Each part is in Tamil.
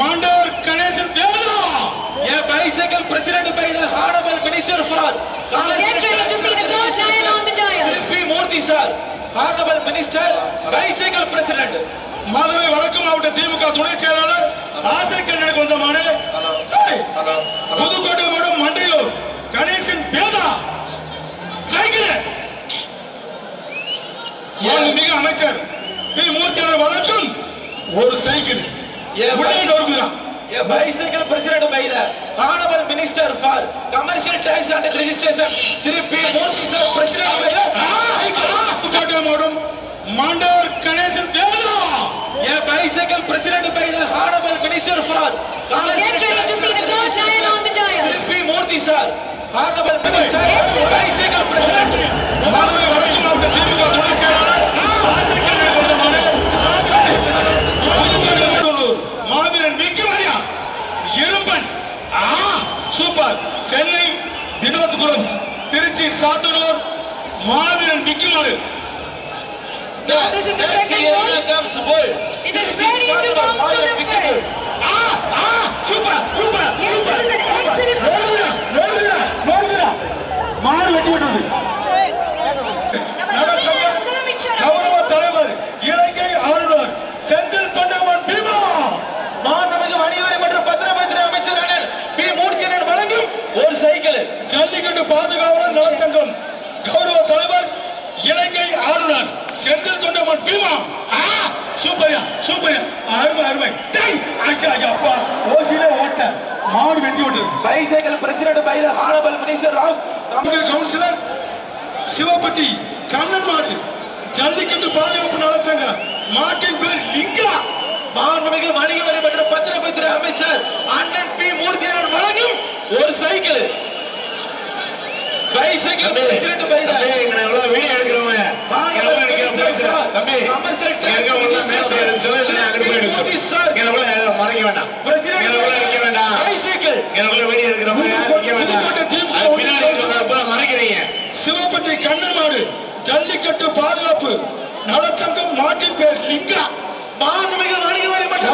மாண்டவர் Ganesan Veda a bicycle president by the minister for திருப்பி Murthy sir honourable minister bicycle president Madurai வடக்கு மாவட்ட திமுக துணை செயலாளர் ஆசை கண்ணனுக்கு வந்த மாடு புதுக்கோட்டை மாவட்டம் மண்டையூர் கணேசன் வேதா சைக்கிள் மிக அமைச்சர் பி மூர்த்தியாளர் வழக்கம் ஒரு சைக்கிள் ஏன் உடனே A bicycle President by the Honorable Minister for Commercial Tax and Registration, 3P Murthy sir, President by the Pudukkottai மாவட்டம் மாண்டவர் Ganesan included. Now, no, this is the second one. It is ready to அருமை. டேய் ஐயா ஐயா அப்பா. ஓசிலே ஓட்ட. மாடு வெட்டி விட்டது bicycle president by the honourable minister of தமிழக கவுன்சிலர் சிவப்பட்டி கண்ணன் மாடு. ஜல்லிக்கட்டு பாதுகாப்பு நலச்சங்க. மாட்டின் பேர் லிங்கா. மாண்புமிகு வணிகவரி மற்றும் பத்திரப்பத்திர அமைச்சர் அண்ணன் பி. மூர்த்தியன் வழங்கும் ஒரு சைக்கிள். மறைக்க வேண்டாம். இருக்க வேண்டாம். எனக்குள்ள வெடி எடுக்கிறவங்க மறைக்கிறீங்க. சிவப்பட்டி கண்ணன் மாடு ஜல்லிக்கட்டு பாதுகாப்பு நலத்தங்கம் மாட்டின் பேர் லிங்கா. மாண்புமிகு வணிக வரி மட்டும்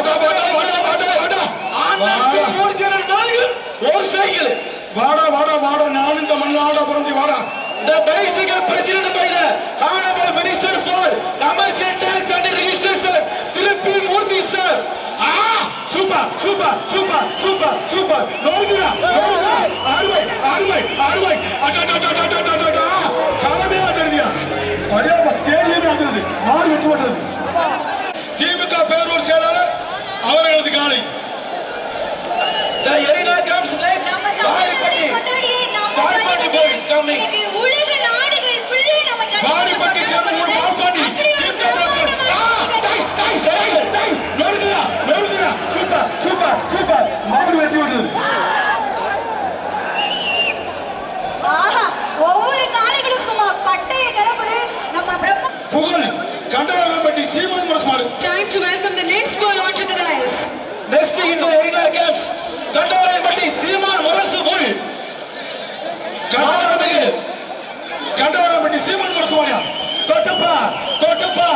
ஒரு சைக்கிள். மாவட்ட புரிஞ்சு வாடா The bicycle president by the Honorable Minister for Commercial Tax and Registration, Tiruppi Murthy sir. Ah, super, super, super, super, super. நோய்கிறா, நோய்கிறா, அருமை, அருமை, அருமை. அடா, அடா, அடா, அடா, அடா. புகழ் கண்டராகப்பட்டி Simon முரசுமாறு time to welcome the next ball onto the rise next into the winner caps கண்டராகப்பட்டி சீமான் முரசு புல் கண்டராகப்பட்டி கண்டராகப்பட்டி சீமன் முரசுமாரியா தொட்டுப்பா தொட்டுப்பா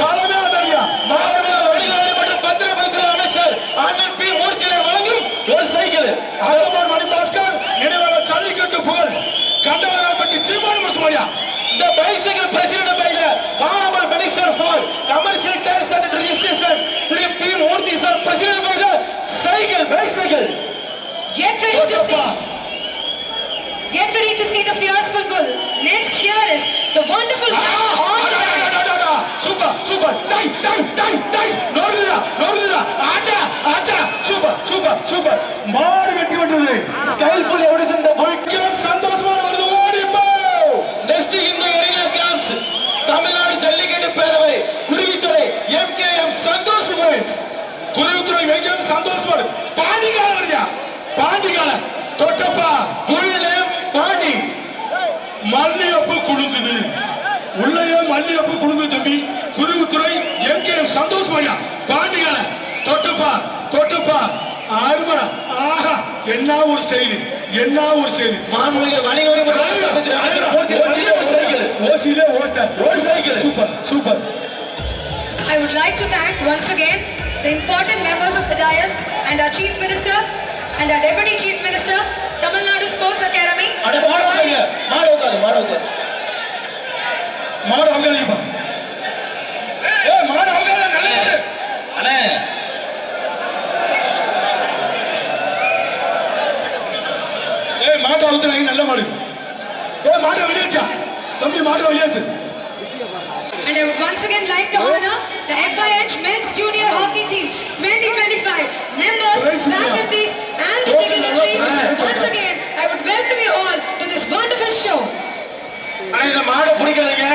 காலமே அதறியா நாலமே வழிகாடு மற்றும் பத்திரபத்திர அமைச்சர் அண்ணன் பி மூர்த்தியர் வழங்கும் ஒரு சைக்கிள் அருமான் மணி பாஸ்கர் நினைவாளர் ஜல்லிக்கட்டு புகழ் கண்டவராப்பட்டி சீமான் முரசுமாரியா இந்த bicycle president Get ready to see. Get ready to see the fierce bull. Next year is the wonderful. Ah. பாண்டிகால தொட்டப்பா நேம் பாண்டி. மல்லியப்பு குலுங்குது. உள்ளேயே மல்லியப்பு குலுங்கு தம்பி. குருவித்துறை எம். கே. சந்தோஷ் மணியா பாண்டிகால தொட்டப்பா தொட்டப்பா. அருமரா ஆஹா என்ன ஒரு ஸ்டைல் என்ன ஒரு ஸ்டைல் மாண்புமிகு வணிக வரி மற்றும் வர்த்தகத்துறை அமைச்சர் மூர்த்தி ஓசியிலே ஓட்ட. ஒரு cycle super super. I would like to thank once again the important members of the dais and our Chief Minister and our Deputy Chief Minister, Tamil Nadu Sports Academy. அட மாடு உட்காருங்க மாடு உட்காரு மாடு உட்காரு மாடு அவுக்காதீங்கப்பா ஏ மாடு அவுக்காத நல்ல மாடு அண்ணே ஏ மாட்டை அவுத்துறாங்க நல்ல மாடு ஏ மாட்டை வெளியேற்றா தம்பி மாட்டை வெளியேத்து And I would once again like to honor the FIH Men's Junior Hockey Team 2025 members, Praise the Lord. faculties and the dignitaries. Once again, I would welcome you all to this wonderful show. அண்ணே இந்த மாடை பிடிக்காதீங்க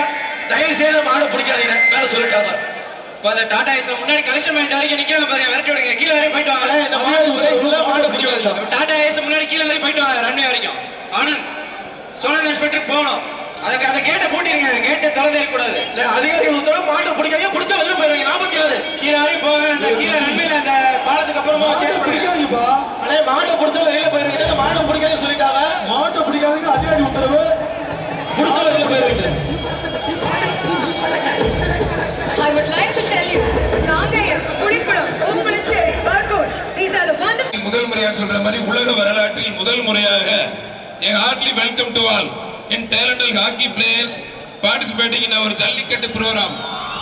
தயவு செய்து மாடை பிடிக்காதீங்க. மேல சொல்லிட்டாங்க இப்போ அந்த டாடா ஏஸ் முன்னாடி கலெக்ஷன் பண்ணிட்டு வரைக்கும் நிக்கிறாங்க பாருங்க விரட்டி விடுங்க. கீழே வரையும் போயிட்டு வாங்க. இந்த மாடு பிரைஸ்ல மாடை பிடிக்காதீங்க டாடா ஏஸ் முன்னாடி கீழே வரையும் போயிட்டு வாங்க ரன்வே வரைக்கும். ஆனந்த் சோழன் இன்ஸ்பெக்டர் போகணும். அதுக்கு அந்த கேட்டை பூட்டிருங்க கேட்டை திறந்து கூடாது. இல்ல அதிகாரிகள் உத்தரவு மாட்டை பிடிக்காதீங்க. பிடிச்சா வெளில போயிருவீங்க. பிடிக்காது கீழே வரையும் போக அந்த கீழே ரன்வேல அந்த பாலத்துக்கு அப்புறமா மாட்டை சேஸ் பிடிக்காதீங்கப்பா. அண்ணே மாட்டை பிடிச்சா வெளியில போயிருவீங்க. மாடை பிடிக்காதுன்னு சொல்லிட்டாங்க. மாட்டை பிடிக்காதீங்க. அதிகாரி உத்தரவு. பிடிச்சா வெளியில போயிருவீங்க. முதல் முறையாக சொல்ற மாதிரி உலக வரலாற்றில் முதல் முறையாக என் heartily welcome to all. In talented hockey players participating in our jallikattu programme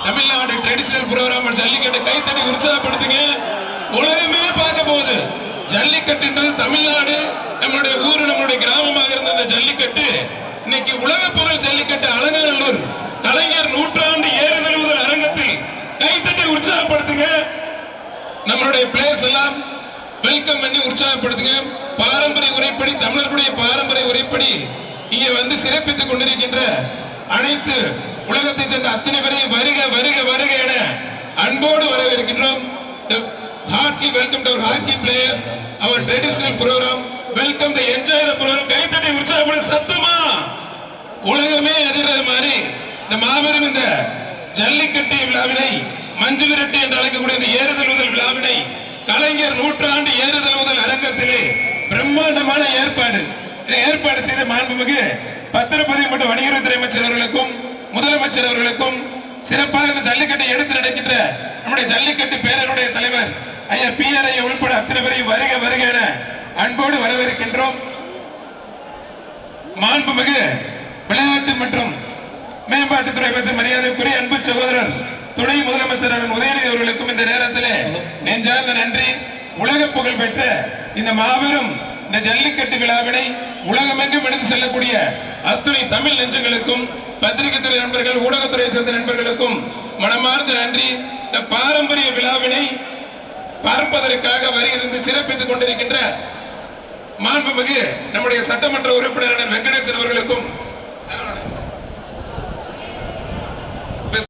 Tamil Nadu traditional programme jallikattu கைத்தடி உற்சாகப்படுத்துங்க. உலகமே பார்க்க போகுது. ஜல்லிக்கட்டுன்றது தமிழ்நாடு நம்மளுடைய ஊரு நம்மளுடைய கிராமமாக இருந்த அந்த ஜல்லிக்கட்டு. இன்னைக்கு உலக புகழ் ஜல்லிக்கட்டு அலங்காநல்லூர். கலைஞர் நூற்றாண்டு ஏறுதழுவுதல் அரங்கத்தில் கைத்தட்டி உற்சாகப்படுத்துங்க. நம்மளுடைய பிளேயர்ஸ் எல்லாம் வெல்கம் பண்ணி உற்சாகப்படுத்துங்க. பாரம்பரிய உரைப்படி தமிழர்களுடைய பாரம்பரிய உரைப்படி இங்கே வந்து சிறப்பித்துக் கொண்டிருக்கின்ற அனைத்து உலகத்தை சேர்ந்த அத்தனை பேரையும் வருக வருக வருக என அன்போடு வரவேற்கின்றோம். Heartily welcome to hockey players our traditional programme welcome the enjoy the programme கைத்தட்டி உற்சாகப்பட சத்தமா? உலகமே அதிர்றது மாதிரி இந்த மாபெரும் இந்த ஜல்லிக்கட்டு விழாவினை மஞ்சு விரட்டு என்று அழைக்கக்கூடிய இந்த ஏறுதல் விழாவினை கலைஞர் நூற்றாண்டு ஏறுதல் முதல் அரங்கத்திலே பிரம்மாண்டமான ஏற்பாடு. ஏற்பாடு செய்த மாண்புமிகு பத்திரப்பதிவு மற்றும் வணிகத்துறை அமைச்சர் அவர்களுக்கும் முதலமைச்சர் அவர்களுக்கும் சிறப்பாக இந்த ஜல்லிக்கட்டை எடுத்து நடக்கின்ற நம்முடைய ஜல்லிக்கட்டு பேரனுடைய தலைவர் ஐயா பி ஆர் ஐயா உள்பட அத்தனை பேரையும் வருக வருக என அன்போடு வரவேற்கின்றோம். மாண்புமிகு விளையாட்டு மற்றும் மேம்பாட்டுத்துறை அமைச்சர் மரியாதைக்குரிய அன்பு சகோதரர் துணை முதலமைச்சர் உதயநிதி அவர்களுக்கும் இந்த நேரத்திலே நெஞ்சார்ந்த நன்றி உலக புகழ் பெற்ற இந்த மாபெரும் இந்த ஜல்லிக்கட்டு விழாவினை உலகமெங்கும் எடுத்து செல்லக்கூடிய அத்துணை தமிழ் நெஞ்சங்களுக்கும் பத்திரிகை துறை நண்பர்கள் ஊடகத்துறை சேர்ந்த நண்பர்களுக்கும் மனமார்ந்த நன்றி இந்த பாரம்பரிய விழாவினை பார்ப்பதற்காக வருகிறது சிறப்பித்துக் கொண்டிருக்கின்ற மாண்புமிகு நம்முடைய சட்டமன்ற உறுப்பினர் வெங்கடேசன் அவர்களுக்கும் சரவணன்.